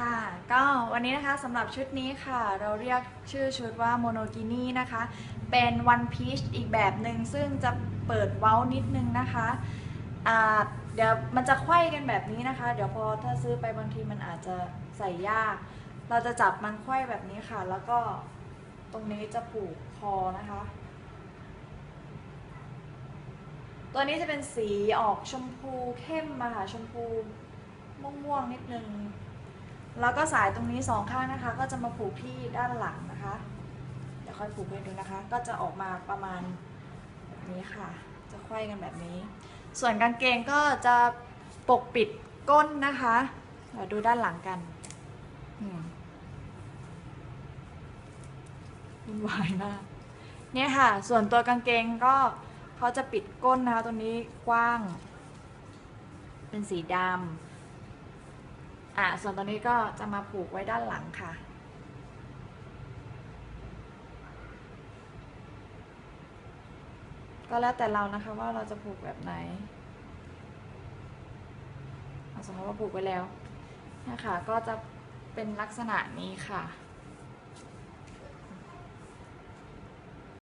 ค่ะ ก็วันนี้นะคะสำหรับชุดนี้ค่ะ เราเรียกชื่อชุดว่าโมโนกินี่นะคะ เป็นวันพีชอีกแบบหนึ่งซึ่งจะเปิดเว้านิดนึงนะคะอ่าเดี๋ยวมันจะไขว้กันแบบนี้นะคะ เดี๋ยวพอถ้าซื้อไปบางทีมันอาจจะใส่ยาก เราจะจับมันไขว้แบบนี้ค่ะ แล้วก็ตรงนี้จะผูกคอนะคะ ตัวนี้จะเป็นสีออกชมพูเข้มมาค่ะชมพูม่วงๆนิดนึง แล้วก็สายตรงนี้สองข้างนะคะ ก็จะมาผูกที่ด้านหลังนะคะ เดี๋ยวค่อยผูกให้ดูนะคะ ก็จะออกมาประมาณแบบนี้ค่ะ จะไขว้กันแบบนี้ ส่วนกางเกงก็จะปกปิดก้นนะคะเดี๋ยวดูด้านหลังกันวุ่นวายมากเนี่ยค่ะ ส่วนตัวกางเกงก็เขาจะปิดก้นนะคะ ตัวนี้กว้าง เป็นสีดำ อะส่วนตัวนี้ก็จะมาผูกไว้ด้านหลังค่ะ ก็แล้วแต่เรานะคะว่าเราจะผูกแบบไหนเอาสมมติว่าผูกไว้แล้วนะคะก็จะเป็นลักษณะนี้ค่ะ